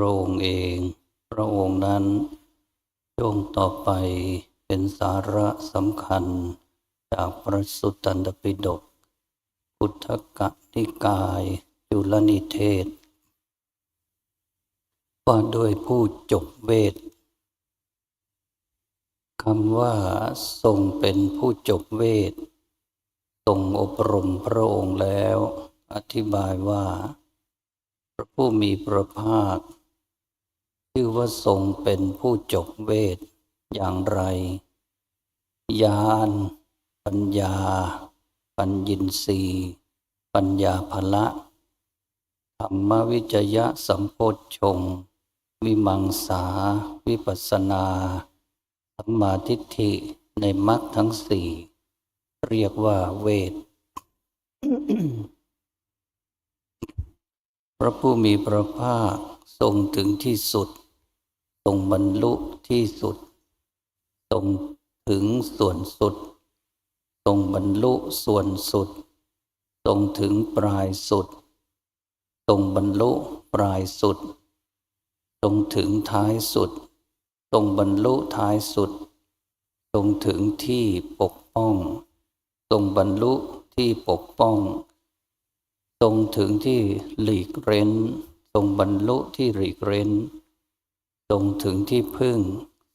พระองค์เอง พระองค์นั้นจงต่อไปเป็นสาระสำคัญจากพระสุตตันตปิฎกพุทธกนิกายจุลนิเทศ ว่าด้วยผู้จบเวทคำว่าทรงเป็นผู้จบเวททรงอบรมพระองค์แล้ว อธิบายว่า พระผู้มีพระภาค ชื่อว่าทรงเป็นผู้จบเวทอย่างไรญาณปัญญา ปัญญินรีปัญญาภละธรรมวิจยะสัมโพชฌงวิมังสา วิปัสสนาสัมมาทิฏฐิในมรรคทั้งสี่ เรียกว่าเวท พระผู้มีพระภาค ทรงถึงที่สุด ทรงบรรลุที่สุด ทรงถึงส่วนสุด ทรงบรรลุส่วนสุด ทรงถึงปลายสุด ทรงบรรลุปลายสุด ทรงถึงท้ายสุด ทรงบรรลุท้ายสุด ทรงถึงที่ปกป้อง ทรงบรรลุที่ปกป้อง ทรงถึงที่หลีกเร้น ทรงบรรลุที่หลีกเร้นทรงถึงที่พึ่ง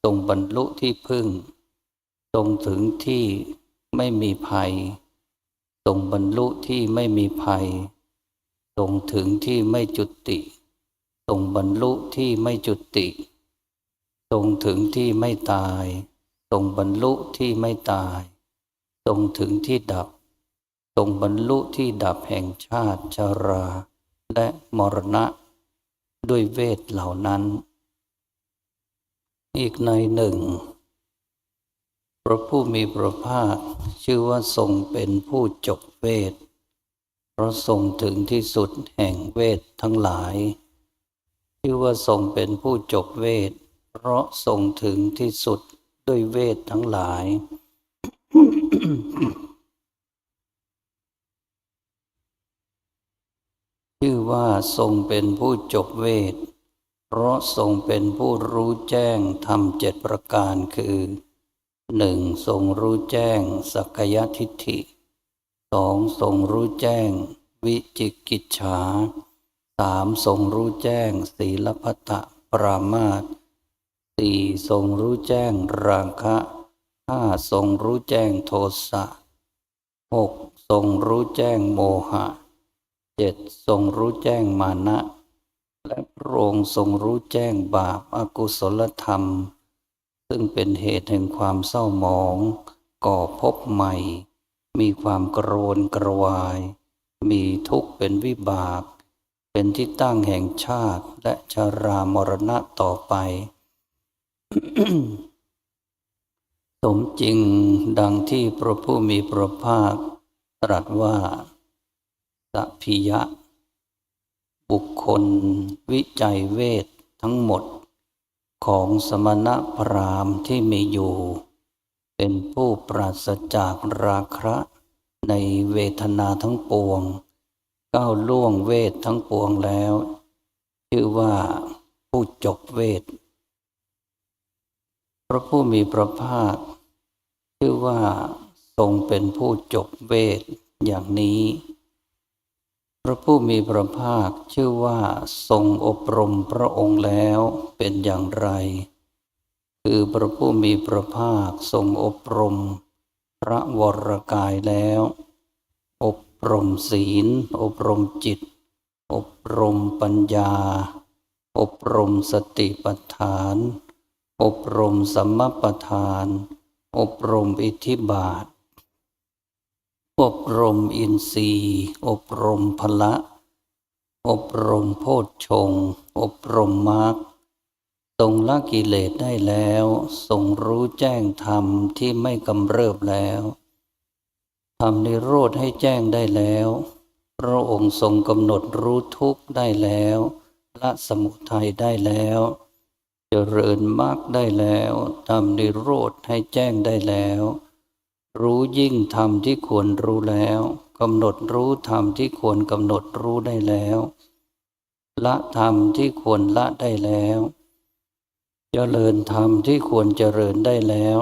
ทรงบรรลุที่พึ่งทรงถึงที่ไม่มีภัยทรงบรรลุที่ไม่มีภัยทรงถึงที่ไม่จุติทรงบรรลุที่ไม่จุติทรงถึงที่ไม่ตายทรงบรรลุที่ไม่ตายทรงถึงที่ดับทรงบรรลุที่ดับแห่งชาติชารา และมรณะ ด้วยเวทเหล่านั้น อีกในหนึ่ง พระผู้มีพระภาคชื่อว่าทรงเป็นผู้จบเวท เพราะทรงถึงที่สุดแห่งเวททั้งหลาย ชื่อว่าทรงเป็นผู้จบเวท เพราะทรงถึงที่สุดด้วยเวททั้งหลาย ชื่อว่าทรงเป็นผู้จบเวท เพราะทรงเป็นผู้รู้แจ้งทำเจ็ดประการคือหนึ่งทรงรู้แจ้งสักยทิฏฐิสองทรงรู้แจ้ง วิจิกิจฉาสามทรงรู้แจ้งศีลพัตตปรามาตสี่ทรงรู้แจ้งราคะห้าทรงรู้แจ้งโทสะหกทรงรู้แจ้งโมหะ เจ็ดทรงรู้แจ้งมานะ และพระองค์ทรงรู้แจ้งบาปอากุศลธรรม ซึ่งเป็นเหตุแห่งความเศร้าหมอง ก่อพบใหม่ มีความกรนกระวาย มีทุกข์เป็นวิบาก เป็นที่ตั้งแห่งชาติและชารามรณะต่อไปสมจริงดังที่พระผู้มีพระภาคตรัสว่า สัพพิยะ บุคคล วิจัยเวททั้งหมด ของสมณพราหมณ์ที่มีอยู่ เป็นผู้ปราศจากราคะในเวทนาทั้งปวง ก้าวล่วงเวททั้งปวงแล้ว ชื่อว่าผู้จบเวท พระผู้มีพระภาค ชื่อว่าทรงเป็นผู้จบเวทอย่างนี้ พระผู้มีพระภาคชื่อว่าทรงอบรมพระองค์แล้วเป็นอย่างไร คือพระผู้มีพระภาคทรงอบรม พระวรกายแล้ว อบรมศีล อบรมจิต อบรมปัญญา อบรมสติปัฏฐาน อบรมสัมมาปัฏฐาน อบรมอิทธิบาท อบรมอินทรีย์ อบรมพละ อบรมโพชฌงอบรมมรรคทรงละกิเลสได้แล้วทรงรู้แจ้งธรรมที่ไม่กำเริบแล้วทำนิโรธให้แจ้งได้แล้ว พระองค์ทรงกำหนดรู้ทุกข์ได้แล้วละสมุทัยได้แล้วเจริญมรรคได้แล้วทำนิโรธให้แจ้งได้แล้ว รู้ยิ่งธรรมที่ควรรู้แล้วกำหนดรู้ธรรมที่ควรกำหนดรู้ได้แล้ว ละธรรมที่ควรละได้แล้วเจริญธรรมที่ควรเจริญได้แล้ว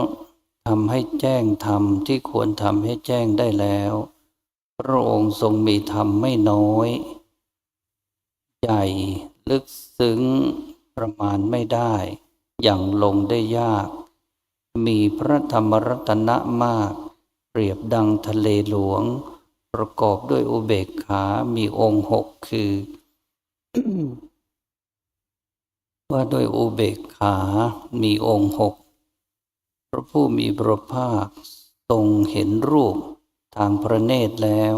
ทำให้แจ้งธรรมที่ควรทำให้แจ้งได้แล้ว พระองค์ทรงมีธรรมไม่น้อย ใหญ่ลึกซึ้งประมาณไม่ได้ อย่างลงได้ยาก มีพระธรรมรัตนะมาก เปรียบดังทะเลหลวง ประกอบด้วยอุเบกขามีองค์หกคือ ว่าด้วยอุเบกขามีองค์หกพระผู้มีพระภาคทรงเห็นรูปทางพระเนตรแล้ว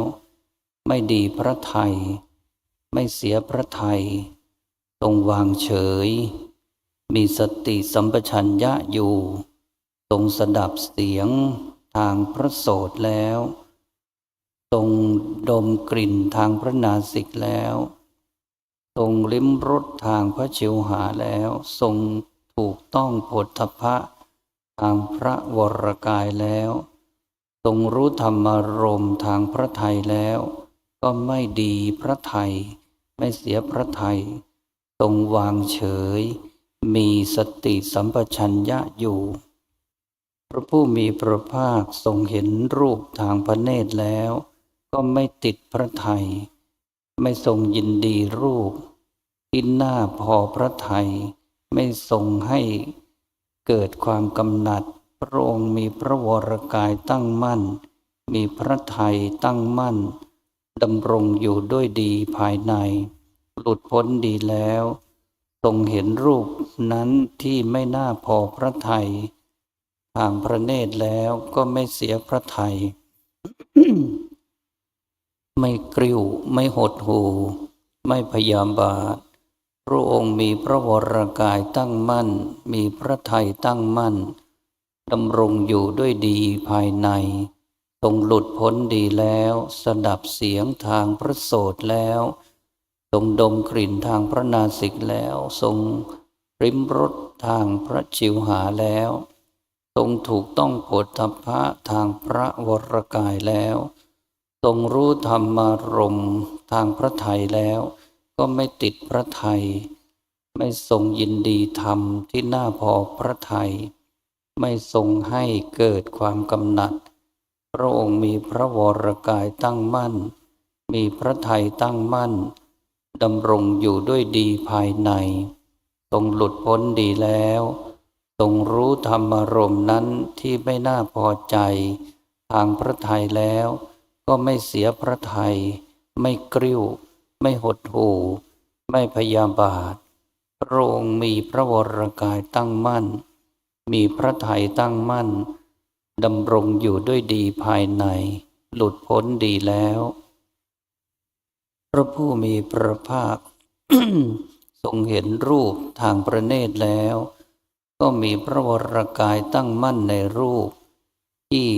ไม่ดีพระไทย ไม่เสียพระไทยทรงวางเฉย มีสติสัมปชัญญะอยู่ รงสดับเสียงทางพระโสดแล้ว ทรงดมกลิ่นทางพระนาสิกแล้ว ทรงลิ้มรสทางพระเชิวหาแล้ว ทรงถูกต้องโผฏฐัพะทางพระวรกายแล้ว ทรงรู้ธรรมารมทางพระไทยแล้ว ก็ไม่ดีพระไทย ไม่เสียพระไทย ทรงวางเฉย มีสติสัมปชัญญะอยู่ พระผู้มีพระภาคทรงเห็นรูปทางพระเนตรแล้ว ก็ไม่ติดพระไทย ไม่ทรงยินดีรูปที่หน้าพอพระไทย ไม่ทรงให้เกิดความกำหนัด พระองค์มีพระวรกายตั้งมั่น มีพระไทยตั้งมั่นดำรงอยู่ด้วยดีภายใน หลุดพ้นดีแล้ว ทรงเห็นรูปนั้นที่ไม่น่าพอพระไทย ทางพระเนตรแล้วก็ไม่เสียพระไทย ไม่กริ้วไม่หดหู ไม่พยามบาทพระองค์มีพระวรกายตั้งมั่น มีพระไทยตั้งมั่นดำรงอยู่ด้วยดีภายใน ทรงหลุดพ้นดีแล้ว สดับเสียงทางพระโสดแล้ว ทรงดมกลิ่นทางพระนาสิกแล้ว ทรงริมรสทางพระชิวหาแล้ว ทรงถูกต้องโผฏฐัพพะทางพระวรกายแล้ว ทรงรู้ธรรมารมทางพระไทยแล้ว ก็ไม่ติดพระไทย ไม่ทรงยินดีธรรมที่น่าพอพระไทย ไม่ทรงให้เกิดความกำหนัด พระองค์มีพระวรกายตั้งมั่น มีพระไทยตั้งมั่นดำรงอยู่ด้วยดีภายใน ทรงหลุดพ้นดีแล้ว ทรงรู้ธรรมารมณ์นั้นที่ไม่น่าพอใจ ทางพระไทยแล้ว ก็ไม่เสียพระไทยไม่กริ้ว ไม่หดหู่ ไม่พยาบาทพระองค์มีพระวรกายตั้งมั่น มีพระไทยตั้งมั่นดำรงอยู่ด้วยดีภายใน หลุดพ้นดีแล้ว พระผู้มีพระภาค ทรงเห็นรูปทางประเนตรแล้ว ก็มีพระวรกายตั้งมั่นในรูป ที่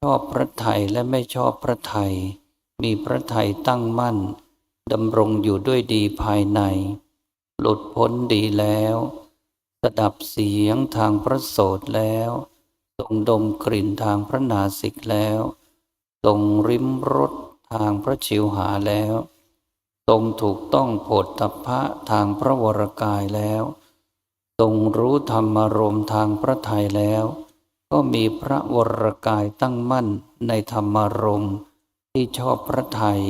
ชอบพระไทยและไม่ชอบพระไทย มีพระไทยตั้งมั่นดำรงอยู่ด้วยดีภายใน หลุดพ้นดีแล้วสดับเสียงทางพระโสดแล้วทรงดมกลิ่นทางพระนาสิกแล้วทรงริมรสทางพระชิวหาแล้วทรงถูกต้องโผฏฐัพพะทางพระวรกายแล้ว ทรงรู้ธรรมารมทางพระทัยแล้ว ก็มีพระวรกายตั้งมั่นในธรรมารมที่ชอบพระไทย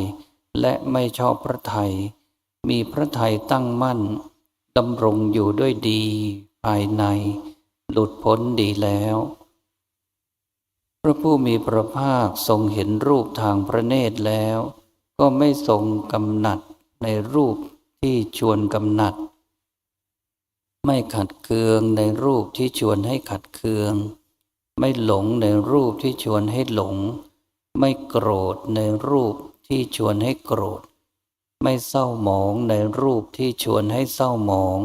และไม่ชอบพระไทยมีพระไทยตั้งมั่นดำรงอยู่ด้วยดีภายใน หลุดพ้นดีแล้ว พระผู้มีพระภาคทรงเห็นรูปทางพระเนตรแล้ว ก็ไม่ทรงกำหนัดในรูปที่ชวนกำหนัด ไม่ขัดเคืองในรูปที่ชวนให้ขัดเคือง ไม่หลงในรูปที่ชวนให้หลง ไม่โกรธในรูปที่ชวนให้โกรธ ไม่เศร้าหมองในรูปที่ชวนให้เศร้าหมอง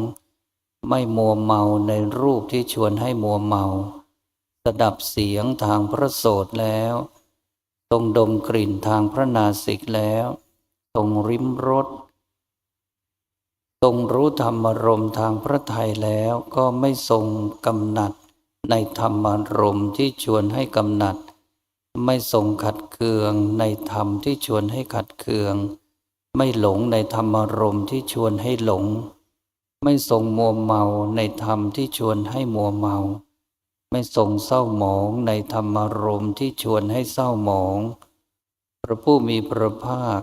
ไม่มัวเมาในรูปที่ชวนให้มัวเมาสดับเสียงทางพระโสดแล้วทรงดมกลิ่นทางพระนาสิกแล้วทรงริมรส ทรงรู้ธรรมารมทางพระทัยแล้วก็ไม่ทรงกำหนัด ในธรรมารมที่ชวนให้กำหนัด ไม่ทรงขัดเคืองในธรรมที่ชวนให้ขัดเคือง ไม่หลงในธรรมารมที่ชวนให้หลง ไม่ทรงมัวเมาในธรรมที่ชวนให้มัวเมา ไม่ทรงเศร้าหมองในธรรมารมที่ชวนให้เศร้าหมอง พระผู้มีพระภาค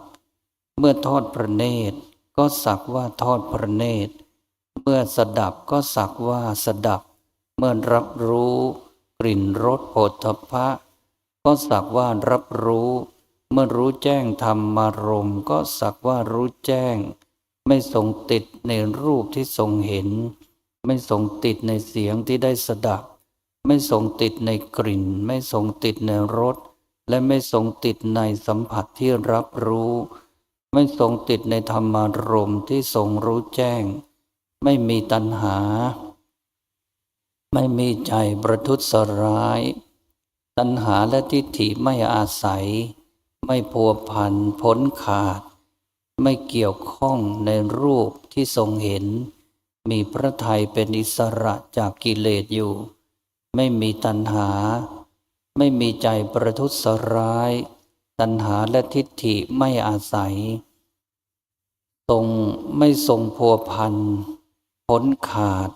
เมื่อทอดพระเนตร ก็สักว่าทอดพระเนตร เมื่อสดับก็สักว่าสดับ เมื่อรับรู้กลิ่นรสโผฏฐัพะก็สักว่ารับรู้ เมื่อรู้แจ้งธรรมารมก็สักว่ารู้แจ้ง ไม่ทรงติดในรูปที่ทรงเห็น ไม่ทรงติดในเสียงที่ได้สดับ ไม่ทรงติดในกลิ่น ไม่ทรงติดในรสและไม่ทรงติดในสัมผัสที่รับรู้ ไม่ทรงติดในธรรมารมณ์ที่ทรงรู้แจ้ง ไม่มีตัณหา ไม่มีใจประทุษร้าย ตัณหาและทิฏฐิไม่อาศัย ไม่พัวพันพ้นขาด ไม่เกี่ยวข้องในรูปที่ทรงเห็น มีพระทัยเป็นอิสระจากกิเลสอยู่ ไม่มีตัณหา ไม่มีใจประทุษร้าย ตัณหาและทิฏฐิไม่อาศัย ทรงไม่ทรงพัวพันพ้นขาด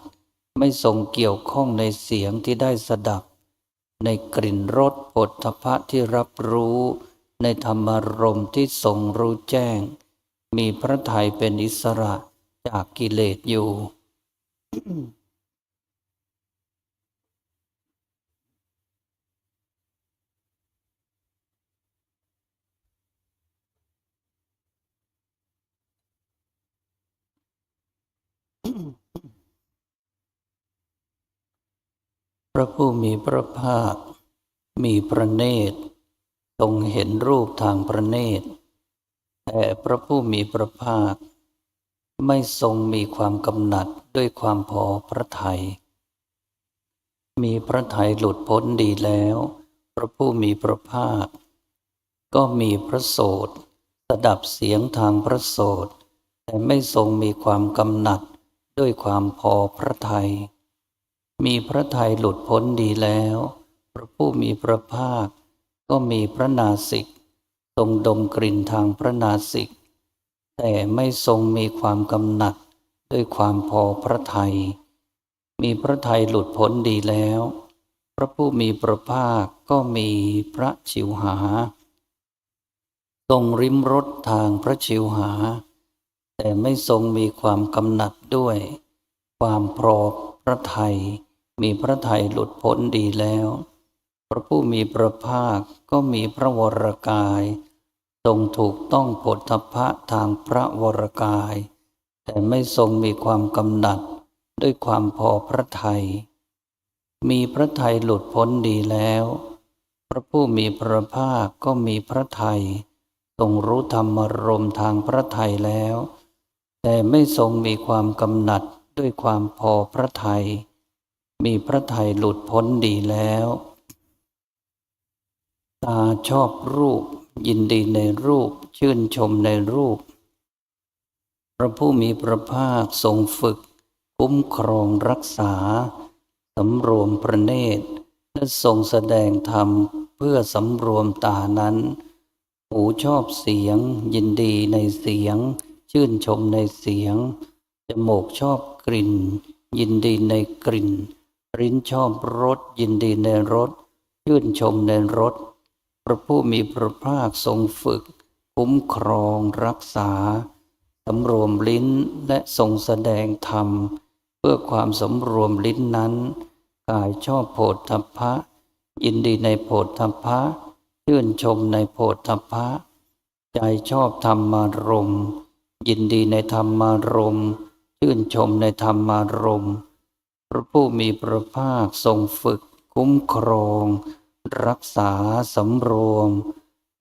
ไม่ทรงเกี่ยวข้องในเสียงที่ได้สดับ ในกลิ่นรสปฏฐพะที่รับรู้ ในธรรมารมที่ทรงรู้แจ้ง มีพระทัยเป็นอิสระจากกิเลสอยู่ พระผู้มีพระภาค มีพระเนตรทรงเห็นรูปทางพระเนตร แต่พระผู้มีพระภาค ไม่ทรงมีความกำหนัดด้วยความพอพระทัยมีพระทัยหลุดพ้นดีแล้ว พระผู้มีพระภาค ก็มีพระโสดสดับเสียงทางพระโสดแต่ไม่ทรงมีความกำหนัด ด้วยความพอพระทัย มีพระทัยหลุดพ้นดีแล้ว พระผู้มีพระภาค ก็มีพระนาสิก ทรงดมกลิ่นทางพระนาสิก แต่ไม่ทรงมีความกำหนัดด้วยความพอพระทัย มีพระทัยหลุดพ้นดีแล้ว พระผู้มีพระภาคก็มีพระชิวหา ทรงริมรถทางพระชิวหา แต่ไม่ทรงมีความกำหนัดด้วย ความพรอบพระทัยมีพระทัยหลุดพ้นดีแล้ว พระผู้มีพระภาคก็มีพระวรกาย ทรงถูกต้องผลทพะทางพระวรกาย แต่ไม่ทรงมีความกำหนัดด้วยความพอพระทัยมีพระทัยหลุดพ้นดีแล้ว พระผู้มีพระภาคก็มีพระทัยทรงรู้ธรรมรมทางพระทัยแล้ว แต่ไม่ทรงมีความกำหนัดด้วยความพอพระทัยมีพระทัยหลุดพ้นดีแล้ว ตาชอบรูป ยินดีในรูป ชื่นชมในรูป พระผู้มีพระภาคทรงฝึก คุ้มครองรักษาสำรวมพระเนตรและทรงแสดงธรรมเพื่อสำรวมตานั้น หูชอบเสียง ยินดีในเสียง ชื่นชมในเสียง จมูกชอบกลิ่น ยินดีในกลิ่นลิ้นชอบรสยินดีในรสชื่นชมในรสพระผู้มีพระภาคทรงฝึก คุ้มครองรักษาสำรวมลิ้นและทรงแสดงธรรม เพื่อความสำรวมลิ้นนั้น กายชอบโพธพพะยินดีในโพธพพะชื่นชมในโพธพพะ ใจชอบธรรมารมณ์ ยินดีในธรรมารมณ์ชื่นชมในธรรมารมณ์พระผู้มีพระภาคทรงฝึกคุ้มครอง รักษาสำรวม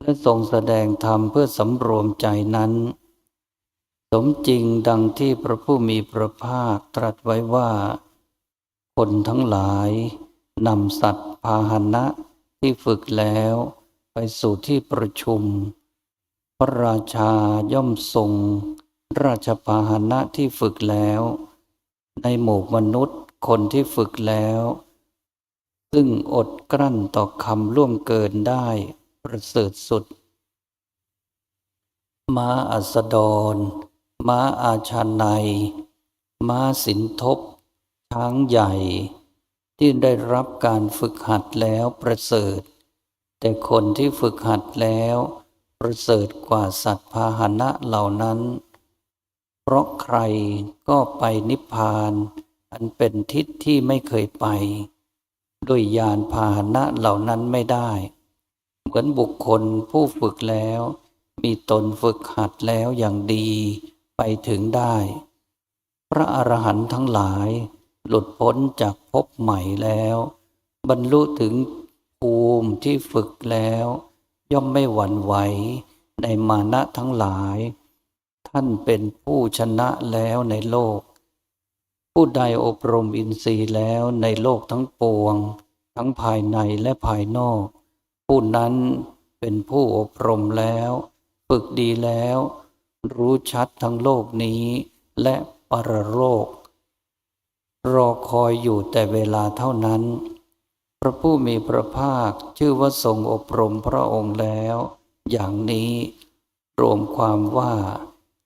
และทรงแสดงธรรมเพื่อสำรวมใจนั้น สมจริงดังที่พระผู้มีพระภาคตรัสไว้ว่า คนทั้งหลายนำสัตว์พาหนะที่ฝึกแล้วไปสู่ที่ประชุม ระราชาย่อมทรง ราชพาหนะที่ฝึกแล้ว ในหมู่มนุษย์คนที่ฝึกแล้ว ซึ่งอดกลั้นต่อคำล่วงเกินได้ประเสริฐสุด ม้าอัสดร ม้าอาชานัยม้าสินทบ ช้างใหญ่ ที่ได้รับการฝึกหัดแล้วประเสริฐ แต่คนที่ฝึกหัดแล้ว ประเสริฐกว่าสัตว์พาหนะเหล่านั้น เพราะใครก็ไปนิพพาน อันเป็นทิศที่ไม่เคยไป ด้วยยานพาหนะเหล่านั้นไม่ได้ เหมือนบุคคลผู้ฝึกแล้ว มีตนฝึกหัดแล้วอย่างดีไปถึงได้ พระอรหันต์ทั้งหลาย หลุดพ้นจากภพใหม่แล้ว บรรลุถึงภูมิที่ฝึกแล้ว ย่อมไม่หวั่นไหวในมานะทั้งหลาย ท่านเป็นผู้ชนะแล้วในโลก ผู้ใดอบรมอินทรีย์แล้วในโลกทั้งปวง ทั้งภายในและภายนอก ผู้นั้นเป็นผู้อบรมแล้ว ฝึกดีแล้ว รู้ชัดทั้งโลกนี้และปรโลก รอคอยอยู่แต่เวลาเท่านั้น พระผู้มีพระภาคชื่อว่าทรงอบรมพระองค์แล้ว อย่างนี้รวมความว่า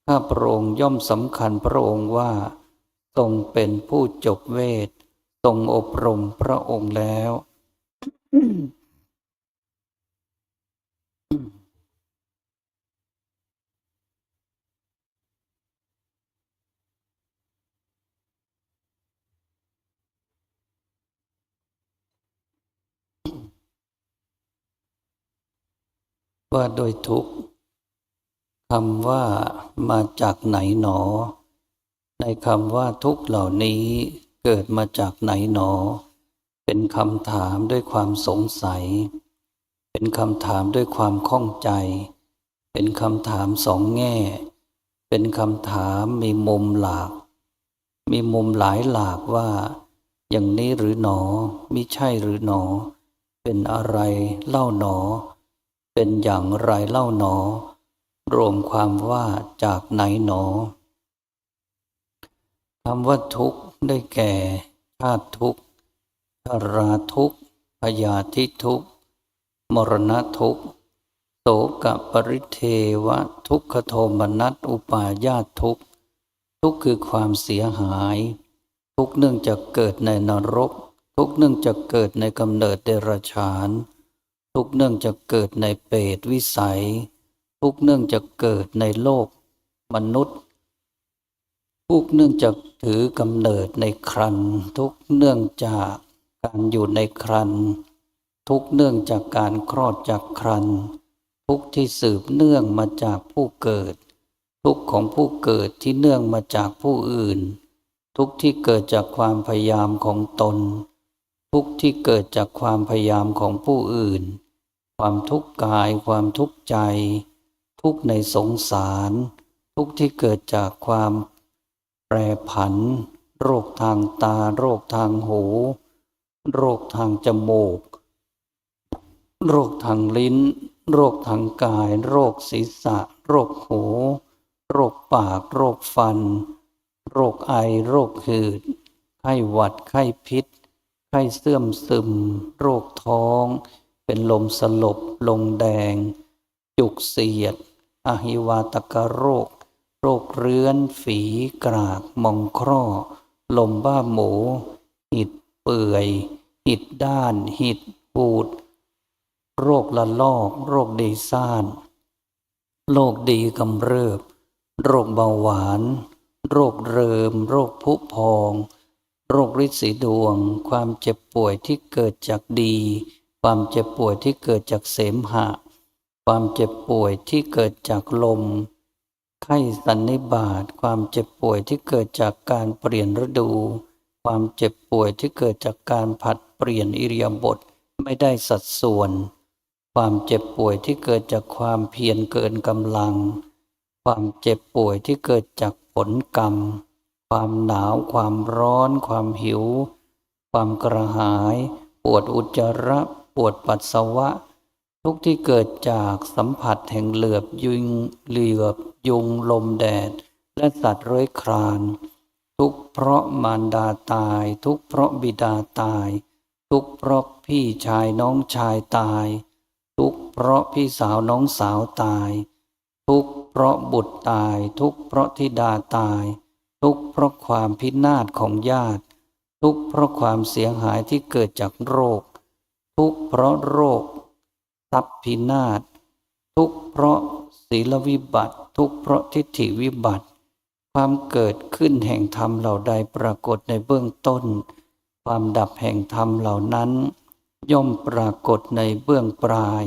ข้าพระองค์ย่อมสำคัญพระองค์ว่า ทรงเป็นผู้จบเวท ทรงอบรมพระองค์แล้ว ว่าโดยทุกข์คำว่ามาจากไหนหนอ ในคำว่าทุกเหล่านี้เกิดมาจากไหนหนอ เป็นคำถามด้วยความสงสัย เป็นคำถามด้วยความข้องใจ เป็นคำถามสองแง่ เป็นคำถามมีมุมหลาก มีมุมหลายหลากว่า อย่างนี้หรือหนอมิใช่หรือหนอ เป็นอะไรเล่าหนอ เป็นอย่างไรเล่าหนอ รวมความว่าจากไหนหนอคำว่าทุกข์ได้แก่ชาติทุกข์ชราทุกข์พยาธิทุกข์ มรณะทุกข์โสกปริเทวะทุกขโทมนัสอุปาญาตทุกข์ ทุกข์คือความเสียหาย ทุกข์เนื่องจากเกิดในนรก ทุกข์เนื่องจากเกิดในกำเนิดเดรัจฉาน ทุกเนื่องจากเกิดในเปรตวิสัย ทุกเนื่องจากเกิดในโลกมนุษย์ ทุกเนื่องจากถือกำเนิดในครันทุกเนื่องจากการอยู่ในครันทุกเนื่องจากการคลอดจากครันทุกที่สืบเนื่องมาจากผู้เกิด ทุกของผู้เกิดที่เนื่องมาจากผู้อื่น ทุกที่เกิดจากความพยายามของตน ทุกที่เกิดจากความพยายามของผู้อื่น ความทุกข์กายความทุกข์ใจ ทุกข์ในสงสาร ทุกข์ที่เกิดจากความแปรผัน โรคทางตา โรคทางหู โรคทางจมูก โรคทางลิ้น โรคทางกาย โรคศีรษะ โรคหู โรคปาก โรคฟัน โรคไอ โรคหืด ไข้หวัด ไข้พิษ ไข้เสื่อมซึม โรคท้อง เป็นลมสลบ ลงแดง จุกเสียด อหิวาตกโรค โรคเรื้อน ฝีกราก มองคร่อ ลมบ้าหมู หิดเปื่อย หิดด้าน หิดปูด โรคละลอก โรคดีซ่าน โรคดีกำเริบ โรคเบาหวาน โรคเริม โรคผุพอง โรคริดสีดวง ความเจ็บป่วยที่เกิดจากดี ความเจ็บป่วยที่เกิดจากเสมหะ ความเจ็บป่วยที่เกิดจากลม ไข้สันนิบาต ความเจ็บป่วยที่เกิดจากการเปลี่ยนฤดู ความเจ็บป่วยที่เกิดจากการผัดเปลี่ยนอิริยาบถไม่ได้สัดส่วน ความเจ็บป่วยที่เกิดจากความเพียรเกินกำลัง ความเจ็บป่วยที่เกิดจากผลกรรม ความหนาว ความร้อน ความหิว ความกระหาย ปวดอุจจาระ ปวดปัสสาวะ ทุกที่เกิดจากสัมผัสแห่งเหลือบยุงเหลือบยุงลมแดด และสัตว์เลื้อยคลาน ทุกเพราะมารดาตาย ทุกเพราะบิดาตาย ทุกเพราะพี่ชายน้องชายตาย ทุกเพราะพี่สาวน้องสาวตาย ทุกเพราะบุตรตาย ทุกเพราะธิดาตาย ทุกเพราะความพินาศของญาติ ทุกเพราะความเสียหายที่เกิดจากโรค ทุกข์เพราะโรค ทรัพย์พินาศ ทุกข์เพราะศีลวิบัติ ทุกข์เพราะทิฏฐิวิบัติ ความเกิดขึ้นแห่งธรรมเหล่าใดปรากฏในเบื้องต้น ความดับแห่งธรรมเหล่านั้น ย่อมปรากฏในเบื้องปลาย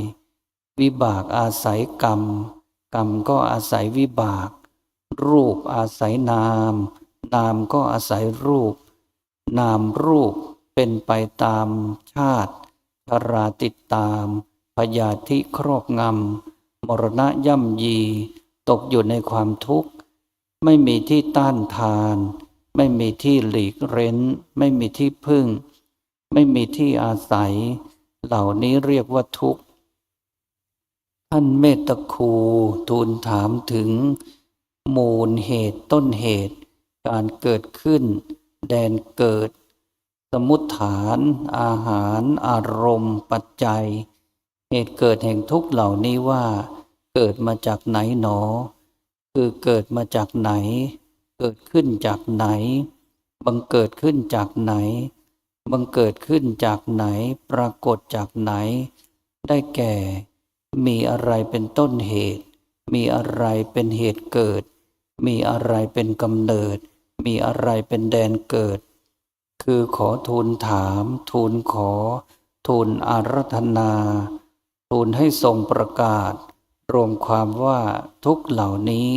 วิบากอาศัยกรรม กรรมก็อาศัยวิบาก รูปอาศัยนาม นามก็อาศัยรูป นามรูปเป็นไปตามชาติ ชราติดตาม พยาธิครอบงำ มรณะย่ำยี ตกอยู่ในความทุกข์ ไม่มีที่ต้านทาน ไม่มีที่หลีกเร้น ไม่มีที่พึ่ง ไม่มีที่อาศัย เหล่านี้เรียกว่าทุกข์ ท่านเมตคูทูลถามถึง มูลเหตุต้นเหตุ การเกิดขึ้น แดนเกิด สมุฏฐาน อาหาร อารมณ์ ปัจจัย เหตุเกิดแห่งทุกเหล่านี้ว่า เกิดมาจากไหนหนอ คือเกิดมาจากไหน เกิดขึ้นจากไหน บังเกิดขึ้นจากไหน บังเกิดขึ้นจากไหน ปรากฏจากไหน ได้แก่ มีอะไรเป็นต้นเหตุ มีอะไรเป็นเหตุเกิด มีอะไรเป็นกำเนิด มีอะไรเป็นแดนเกิด คือขอทูลถาม ทูลขอ ทูลอารัธนา ทูลให้ทรงประกาศ รวมความว่าทุกเหล่านี้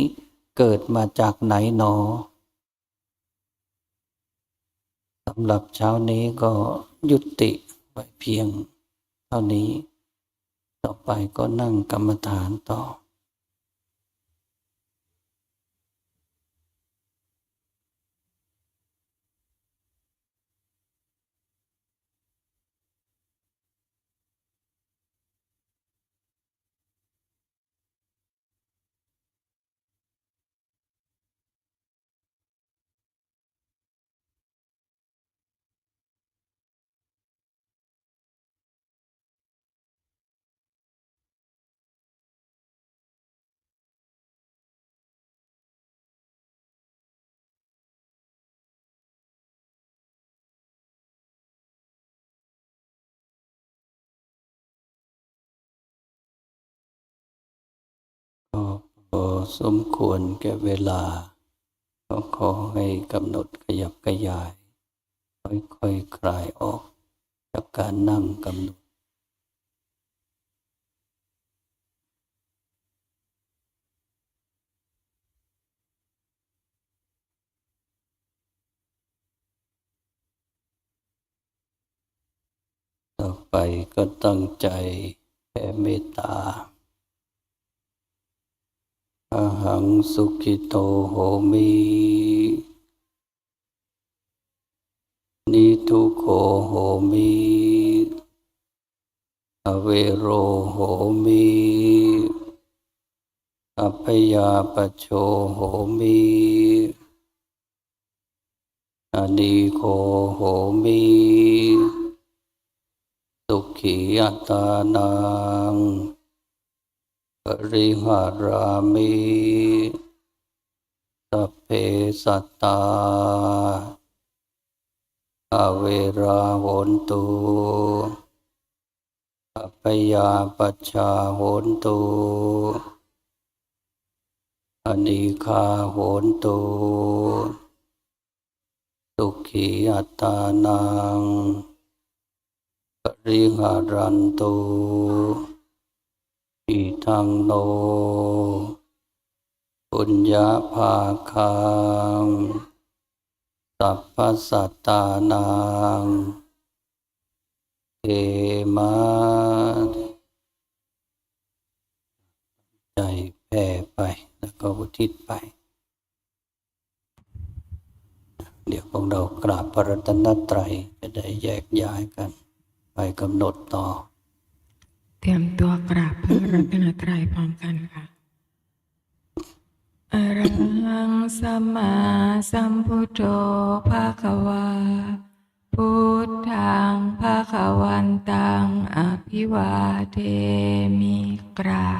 เกิดมาจากไหนหนอสำหรับเช้านี้ก็ยุติไว้เพียง เท่านี้ ต่อไปก็นั่งกรรมฐานต่อ อสมควรแก่เวลา ก็ขอให้กำหนดขยับขยาย ค่อยๆคคลายออก จากการนั่งกำหนดต่อไปก็ตั้งใจแผ่เมตตา อหังสุขิโตโหมินิทุโคโหมิอเวโรโหมิอัพยาปโชโหมิอดีโคโหมิสุขีอัตานัง ปริหารามิสัพเพสัตตาอเวราโหนตุอัปยาปัชชาโหนตุอนิคาโหนตุสุขีอัตานังปริหารันตุ อิทังโนปุญญาภาคังสัพพสัตตานังเทมาใจแผ่ไปแล้วก็อุทิศไป เดี๋ยวพวกเรากราบพระรัตนตรัยจะได้แยกย้ายกัน ไปกำหนดต่อ เตรียมตัวกราบพระรัตนตรัยพร้อมกันค่ะอะระหังสัมมาสัมพุทโธภาควา พุทธังภาควันตังอภิวาเทมิกรา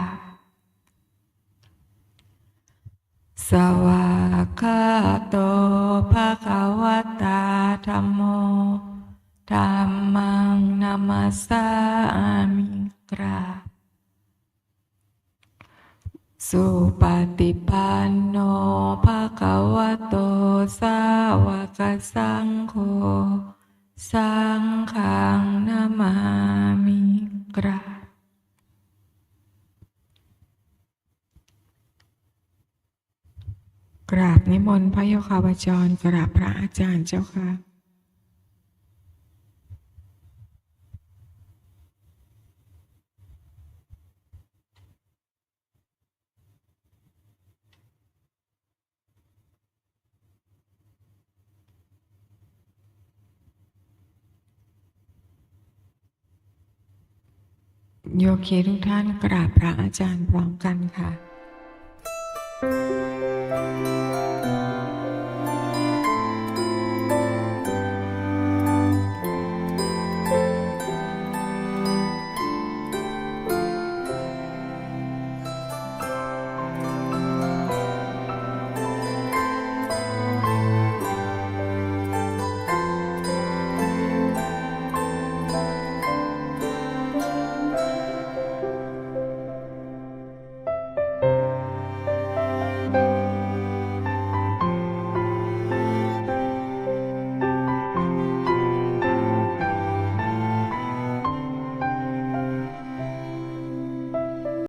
สวากาโต มนต์พระโยคาวจรกราบพระอาจารย์เจ้าค่ะ โยคีทุกท่านกราบพระอาจารย์พร้อมกันค่ะ